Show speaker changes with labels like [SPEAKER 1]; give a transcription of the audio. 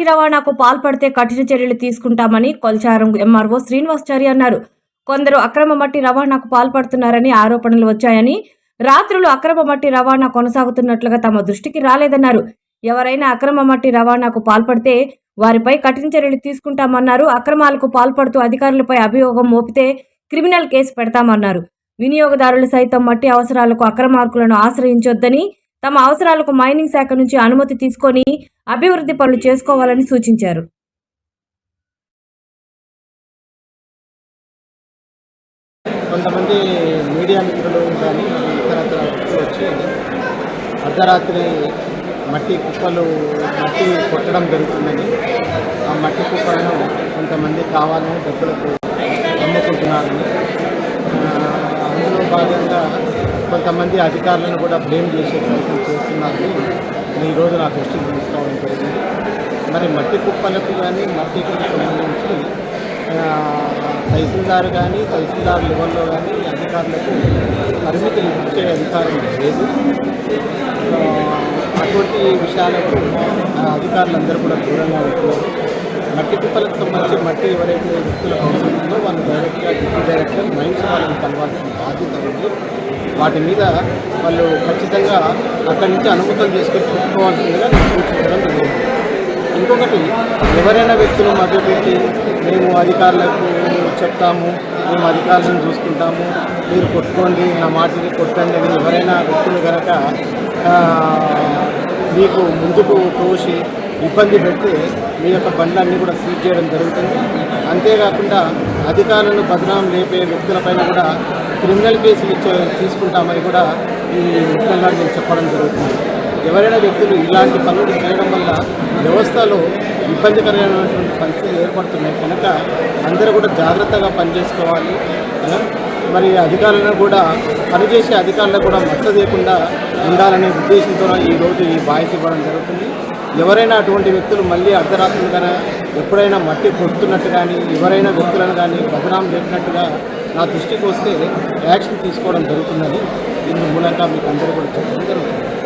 [SPEAKER 1] మట్టి రవాణాకు పాల్పడితే కఠిన చర్యలు తీసుకుంటామని కొల్చారం ఎంఆర్ఓ శ్రీనివాసచారి అన్నారు. కొందరు అక్రమ మట్టి రవాణాకు పాల్పడుతున్నారని ఆరోపణలు వచ్చాయని రాత్రులు అక్రమ మట్టి రవాణా కొనసాగుతున్నట్లుగా తమ దృష్టికి రాలేదన్నారు. ఎవరైనా అక్రమ మట్టి రవాణాకు పాల్పడితే వారిపై కఠిన చర్యలు తీసుకుంటామన్నారు. అక్రమాలకు పాల్పడుతూ అధికారులపై అభియోగం మోపితే క్రిమినల్ కేసు పెడతామన్నారు. వినియోగదారులు సైతం మట్టి అవసరాలకు అక్రమార్కులను ఆశ్రయించొద్దని తమ అవసరాలకు మైనింగ్ శాఖ నుంచి అనుమతి తీసుకొని అభివృద్ధి పనులు చేసుకోవాలని సూచించారు.
[SPEAKER 2] కొంతమంది మీడియా మిత్రులు కానీ ఇతరత్ర వచ్చి అర్ధరాత్రి మట్టి కుప్పలు మట్టి కొట్టడం జరుగుతుందని ఆ మట్టి కుప్పలను కొంతమంది కావాలని డబ్బులకు అమ్ముకుంటున్నారని కొంతమంది అధికారులను కూడా బ్లేమ్ చేసే ప్రయత్నం చేస్తున్నారని ఈరోజు నా దృష్టికి తీసుకోవడం జరిగింది. మరి మట్టి కుప్పలకు కానీ మట్టికి సంబంధించి తహసీల్దార్ కానీ తహసీల్దార్ లెవెల్లో కానీ అధికారులకు పరిమితులు ఇచ్చే అధికారం లేదు. అటువంటి విషయాలకు ఆ, అధికారులందరూ కూడా దూరంగా ఉంటున్నారు మట్టి కుప్పలకు సంబంధించి మట్టి ఎవరైతే వ్యక్తులకు అవసరం ఉందో వాళ్ళు డైరెక్ట్గా డిప్యూటీ డైరెక్టర్ మైన్స్ వాళ్ళని కలవాల్సిన బాధ్యత ఉంది. వాటి మీద వాళ్ళు ఖచ్చితంగా అక్కడి నుంచి అనుమతులు తీసుకొని పెట్టుకోవాల్సిందిగా నేను సూచించడం జరిగింది. ఇంకొకటి ఎవరైనా వ్యక్తులు మభ్యపెట్టి మేము అధికారులకు చెప్తాము మేము అధికారులను చూసుకుంటాము మీరు కొట్టుకోండి నా మాటని కొట్టండి అని ఎవరైనా వ్యక్తులు కనుక మీకు ముందుకు తోసి ఇబ్బంది పెడితే మీ యొక్క బండ్లన్నీ కూడా సీజ్ చేయడం జరుగుతుంది. అంతేకాకుండా అధికారులను బదనాం లేపే వ్యక్తులపైన కూడా క్రిమినల్ కేసులు ఇచ్చే తీసుకుంటామని కూడా ఈ ముఖ్యంగా నేను చెప్పడం జరుగుతుంది. ఎవరైనా వ్యక్తులు ఇలాంటి పనులు చేయడం వల్ల వ్యవస్థలో ఇబ్బందికరమైనటువంటి పరిస్థితులు ఏర్పడుతున్నాయి. కనుక అందరూ కూడా జాగ్రత్తగా పనిచేసుకోవాలి. మరి అధికారులను కూడా పనిచేసే అధికారులకు కూడా మచ్చ లేకుండా ఉండాలనే ఉద్దేశంతో ఈరోజు ఈ బాయ్స్ ఇవ్వడం జరుగుతుంది. ఎవరైనా అటువంటి వ్యక్తులు మళ్ళీ అర్ధరాత్రులు కానీ ఎప్పుడైనా మట్టి కొడుతున్నట్టు కానీ ఎవరైనా వ్యక్తులను కానీ బదనాం చేసినట్టుగా నా దృష్టికి వస్తే యాక్షన్ తీసుకోవడం జరుగుతుందని ఇందు మూలంగా మీకు అందరూ కూడా చెప్పడం జరుగుతుంది.